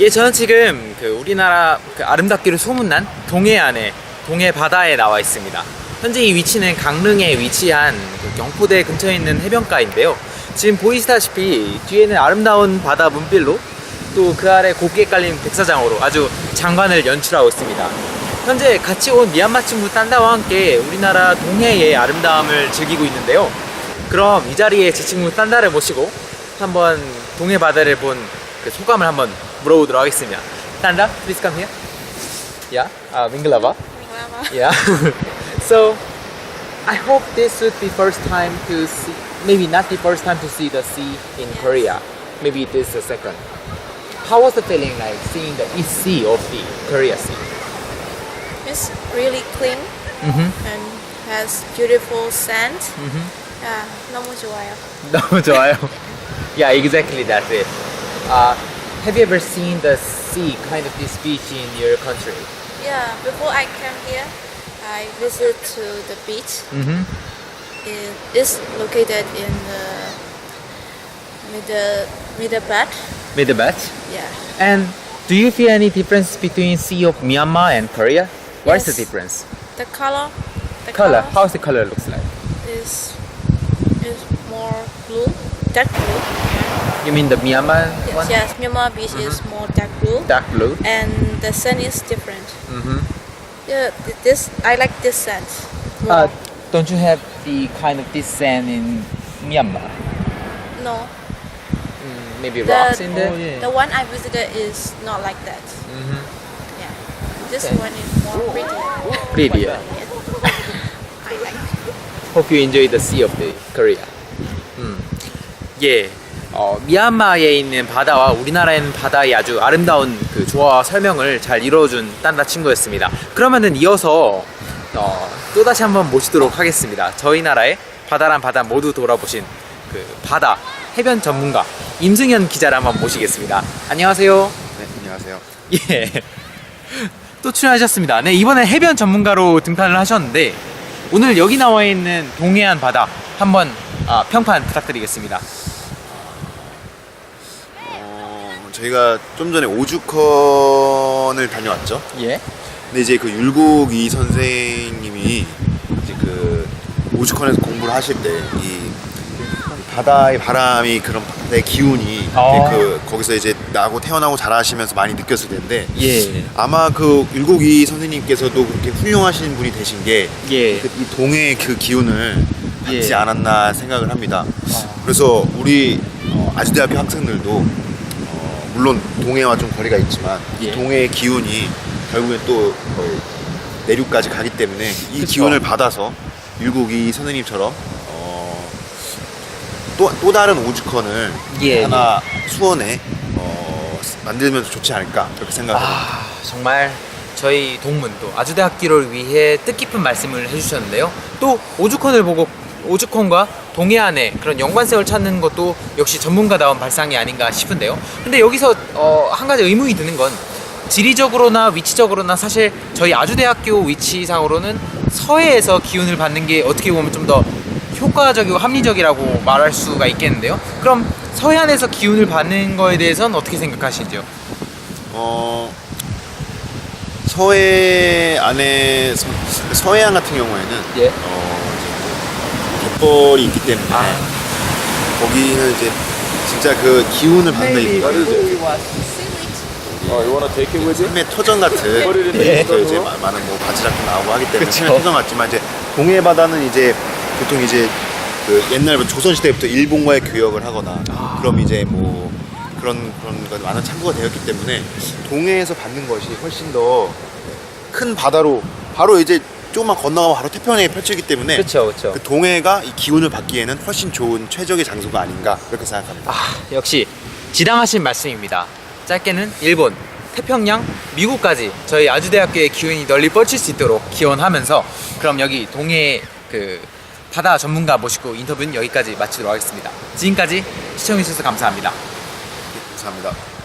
예, 저는 지금 그 우리나라 그 아름답기로 소문난 동해안의 동해 바다에 나와 있습니다. 현재 이 위치는 강릉에 위치한 그 경포대 근처에 있는 해변가인데요. 지금 보이시다시피 뒤에는 아름다운 바다 문빌로 또 그 아래 곱게 깔린 백사장으로 아주 장관을 연출하고 있습니다. 현재 같이 온 미얀마 친구 딴다와 함께 우리나라 동해의 아름다움을 즐기고 있는데요. 그럼 이 자리에 제 친구 딴다를 모시고 한번 동해 바다를 본 그 소감을 한번 물어보도록 하겠습니다. 딴다, please come here. Yeah, uh, Minglava. Yeah. so, I hope this would be first time to see, maybe not the first time to see the sea in Korea. Maybe this is the second. How was the feeling like seeing the East Sea of the Korea Sea? It's really clean Mm-hmm. and has beautiful sand. Mm-hmm. 야, 너무 좋아요. 너무 좋아요. yeah, exactly that's it. Uh, have you ever seen the sea, kind of this beach in your country? Yeah, before I came here, I visited to the beach. Mm-hmm. It is located in the middle middle. With the bat. Yeah. And do you feel any difference between Sea of Myanmar and Korea? What is the difference? The color. The Color. How's the color looks like? is is more blue, dark blue. You mean the Myanmar Yes, one? yes. Myanmar beach is more dark blue, Dark blue. and the sand is different. Mm-hmm. Yeah, this I like this sand. Uh, don't you have the kind of this sand in Myanmar? no, Mm, maybe the, rocks in there. the one I visited is not like that. Mm-hmm. Yeah, this Okay. one is more pretty. Prettier. I like. Hope you enjoy the sea of the Korea. 음. 예. 어, 미얀마에 있는 바다와 우리나라에 있는 바다의 아주 아름다운 그 조화와 설명을 잘 이루어준 딴다 친구였습니다. 그러면은 이어서 어, 또다시 한번 모시도록 하겠습니다. 저희 나라의 바다란 바다 모두 돌아보신 그 바다 해변 전문가 임승현 기자를 한번 모시겠습니다. 안녕하세요. 네, 안녕하세요. 예. 또 출연하셨습니다. 네, 이번에 해변 전문가로 등판을 하셨는데 오늘 여기 나와 있는 동해안 바다 한번 아, 평판 부탁드리겠습니다. 어, 저희가 좀 전에 오죽헌을 다녀왔죠. 예. 근데 이제 그 율곡이 선생님이 이제 그 오죽헌에서 공부를 하실 때 이 바다의 바람이 그런 바다의 기운이 아. 그 거기서 이제 나고 태어나고 자라시면서 많이 느꼈을 텐데 예. 아마 그 율곡이 선생님께서도 그렇게 훌륭하신 분이 되신 게 예. 그 이 동해의 그 기운을 받지 예. 않았나 생각을 합니다. 그래서 우리 어, 아주대학교 학생들도 어, 물론 동해와 좀 거리가 있지만 이 예. 동해의 기운이 결국엔 또 어, 내륙까지 가기 때문에 이 그쵸. 기운을 받아서 율곡이 선생님처럼 어, 또, 또 다른 오죽헌을 예. 하나 수원에 어, 만들면 좋지 않을까 그렇게 생각합니다. 아, 정말 저희 동문도 아주대학기를 위해 뜻깊은 말씀을 해주셨는데요. 또 오죽헌을 보고 오죽헌과 동해안의 그런 연관성을 찾는 것도 역시 전문가다운 발상이 아닌가 싶은데요. 근데 여기서 어, 한 가지 의문이 드는 건 지리적으로나 위치적으로나 사실 저희 아주대학교 위치상으로는 서해에서 기운을 받는 게 어떻게 보면 좀 더 효과적이고 합리적이라고 말할 수가 있겠는데요. 그럼 서해안에서 기운을 받는 거에 대해서는 어떻게 생각하시죠? 어 서해 안에 서, 서해안 같은 경우에는 예. 어 갯벌이 있기 때문에 아. 거기는 이제 진짜 그 기운을 받는다기보다 you wanna take it with you? 삶의 터전 같은 예. 또 이제 마- 많은 뭐 바지락도 나오고 하기 때문에 그쵸. 삶의 터전 같지만 이제 동해 바다는 이제 보통 이제 그 옛날 조선 시대부터 일본과의 교역을 하거나 아. 그럼 이제 뭐 그런 그런 것 많은 참고가 되었기 때문에 동해에서 받는 것이 훨씬 더 큰 바다로 바로 이제 조금만 건너가면 바로 태평양이 펼치기 때문에 그렇죠, 그렇죠. 그 동해가 이 기운을 받기에는 훨씬 좋은 최적의 장소가 아닌가 그렇게 생각합니다. 아, 역시 지당하신 말씀입니다. 짧게는 일본, 태평양, 미국까지 저희 아주대학교의 기운이 널리 뻗칠 수 있도록 기원하면서 그럼 여기 동해 그 바다 전문가 모시고 인터뷰는 여기까지 마치도록 하겠습니다. 지금까지 시청해주셔서 감사합니다. 감사합니다.